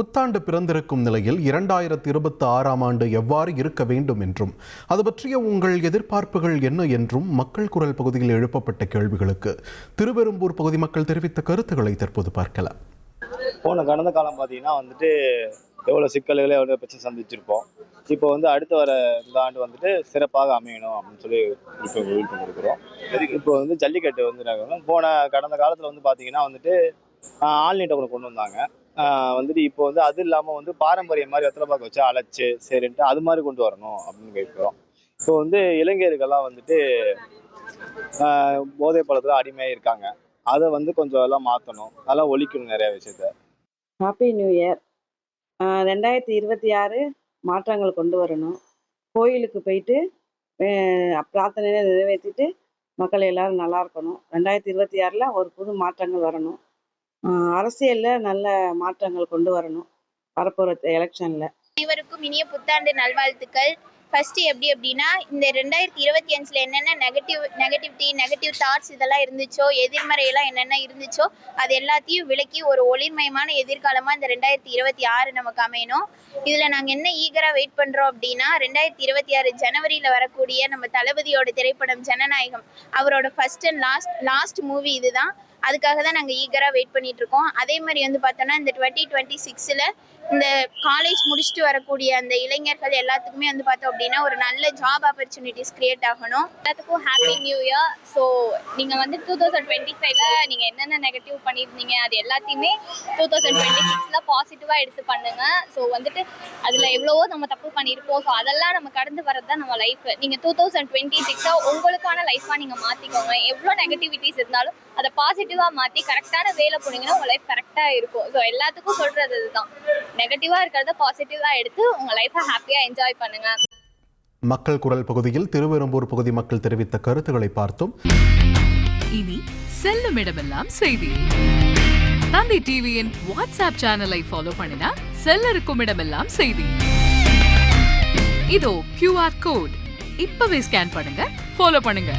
புத்தாண்டு பிறந்திருக்கும் நிலையில் இரண்டாயிரத்தி இருபத்தி ஆறாம் ஆண்டு எவ்வாறு இருக்க வேண்டும் என்றும் அது பற்றிய உங்கள் எதிர்பார்ப்புகள் என்ன என்றும் மக்கள் குரல் பகுதியில் எழுப்பப்பட்ட கேள்விகளுக்கு திருவெரும்பூர் பகுதி மக்கள் தெரிவித்த கருத்துக்களை தற்போது பார்க்கலாம். போன கடந்த காலம் பார்த்தீங்கன்னா வந்துட்டு எவ்வளோ சிக்கல்களை எவ்வளோ பிரச்சனை சந்திச்சிருப்போம். இப்போ வந்து அடுத்து வர இந்த ஆண்டு வந்துட்டு சிறப்பாக அமையணும் அப்படின்னு சொல்லி இப்போ கொடுக்குறோம் இப்போ வந்து ஜல்லிக்கட்டு வந்து நாங்கள் போன கடந்த காலத்தில் வந்து பார்த்தீங்கன்னா வந்துட்டு ஆன்லைன் டவுனை கொண்டு வந்தாங்க. வந்துட்டு இப்போ வந்து அது இல்லாமல் வந்து பாரம்பரிய மாதிரி வெத்தலை பாக்க வச்சு அழைச்சு சரின்ட்டு அது மாதிரி கொண்டு வரணும் அப்படின்னு கேட்குறோம் இப்போ வந்து இளைஞர்கள்லாம் வந்துட்டு போதை பழத்தில் அடிமையாக இருக்காங்க. அதை வந்து கொஞ்சம் எல்லாம் மாற்றணும் அதெல்லாம் ஒழிக்கணும் நிறைய விஷயத்த. ஹாப்பி நியூ இயர் ரெண்டாயிரத்தி இருபத்தி ஆறு மாற்றங்கள் கொண்டு வரணும். கோயிலுக்கு போயிட்டு பிரார்த்தனையை நிறைவேற்றிட்டு மக்கள் எல்லாரும் நல்லா இருக்கணும். ரெண்டாயிரத்தி இருபத்தி ஆறில் ஒரு புது மாற்றங்கள் வரணும். அரசியல்ல நல்ல மாற்றங்கள் கொண்டு வரணும். வரப்போற எலெக்ஷன்ல. அனைவருக்கும் இனிய புத்தாண்டு நல்வாழ்த்துக்கள். ஃபர்ஸ்ட் எப்படி அப்படின்னா இந்த ரெண்டாயிரத்தி இருபத்தி அஞ்சுல என்னென்ன நெகட்டிவ் நெகட்டிவிட்டி நெகட்டிவ் தாட்ஸ் இதெல்லாம் இருந்துச்சோ எதிர்மறையெல்லாம் என்னென்ன இருந்துச்சோ அது எல்லாத்தையும் விலக்கி ஒரு ஒளிர்மயமான எதிர்காலமா இந்த ரெண்டாயிரத்தி இருபத்தி ஆறு நமக்கு அமையணும். இதுல நாங்க என்ன ஈகரா வெயிட் பண்றோம் அப்படின்னா ரெண்டாயிரத்தி இருபத்தி ஆறு ஜனவரியில வரக்கூடிய நம்ம தளபதியோட திரைப்படம் ஜனநாயகம். அவரோட first and last last movie இதுதான். அதுக்காக தான் நாங்கள் ஈகராக வெயிட் பண்ணிட்டு இருக்கோம் அதே மாதிரி வந்து பார்த்தோன்னா இந்த டுவெண்ட்டி டுவெண்ட்டி சிக்ஸில் இந்த காலேஜ் முடிச்சுட்டு வரக்கூடிய அந்த இளைஞர்கள் எல்லாத்துக்குமே வந்து பார்த்தோம் அப்படின்னா ஒரு நல்ல ஜாப் ஆப்பர்ச்சுனிட்டிஸ் கிரியேட் ஆகணும். எல்லாத்துக்கும் ஹாப்பி நியூ இயர் ஸோ நீங்கள் வந்து டூ தௌசண்ட் டுவெண்ட்டி ஃபைவ்ல நீங்கள் என்னென்ன நெகட்டிவ் பண்ணியிருந்தீங்க அது எல்லாத்தையுமே டூ தௌசண்ட் டுவெண்ட்டி சிக்ஸில் பாசிட்டிவாக எடுத்து பண்ணுங்க. ஸோ வந்துட்டு அதில் எவ்வளவோ நம்ம தப்பு பண்ணியிருப்போம். ஸோ அதெல்லாம் நம்ம கடந்து வரது தான் நம்ம லைஃப் நீங்கள் டூ தௌசண்ட் டுவெண்ட்டி சிக்ஸாக உங்களுக்கான லைஃபாக நீங்கள் மாற்றிக்கோங்க எவ்வளோ நெகட்டிவிட்டிஸ் இருந்தாலும் அதை பாசிட்டிவ் பாசிட்டிவாக மாற்றி கரெக்டான வேலை போனீங்கன்னா உங்கள் லைஃப் கரெக்டாக இருக்கும். ஸோ எல்லாத்துக்கும் சொல்கிறது இதுதான் நெகட்டிவாக இருக்கிறத பாசிட்டிவாக எடுத்து உங்கள் லைஃப்பை ஹாப்பியாக என்ஜாய் பண்ணுங்கள் மக்கள் குரல் பகுதியில் திருவெரும்பூர் பகுதி மக்கள் தெரிவித்த கருத்துக்களை பார்த்தோம். இனி செல்லும் இடமெல்லாம் செய்தி. தந்தை டிவியின் வாட்ஸ்அப் சேனலை ஃபாலோ பண்ணினா செல்ல இருக்கும் இடமெல்லாம் செய்தி. இதோ கியூஆர் கோட் இப்பவே ஸ்கேன் பண்ணுங்க ஃபாலோ பண்ணுங்க.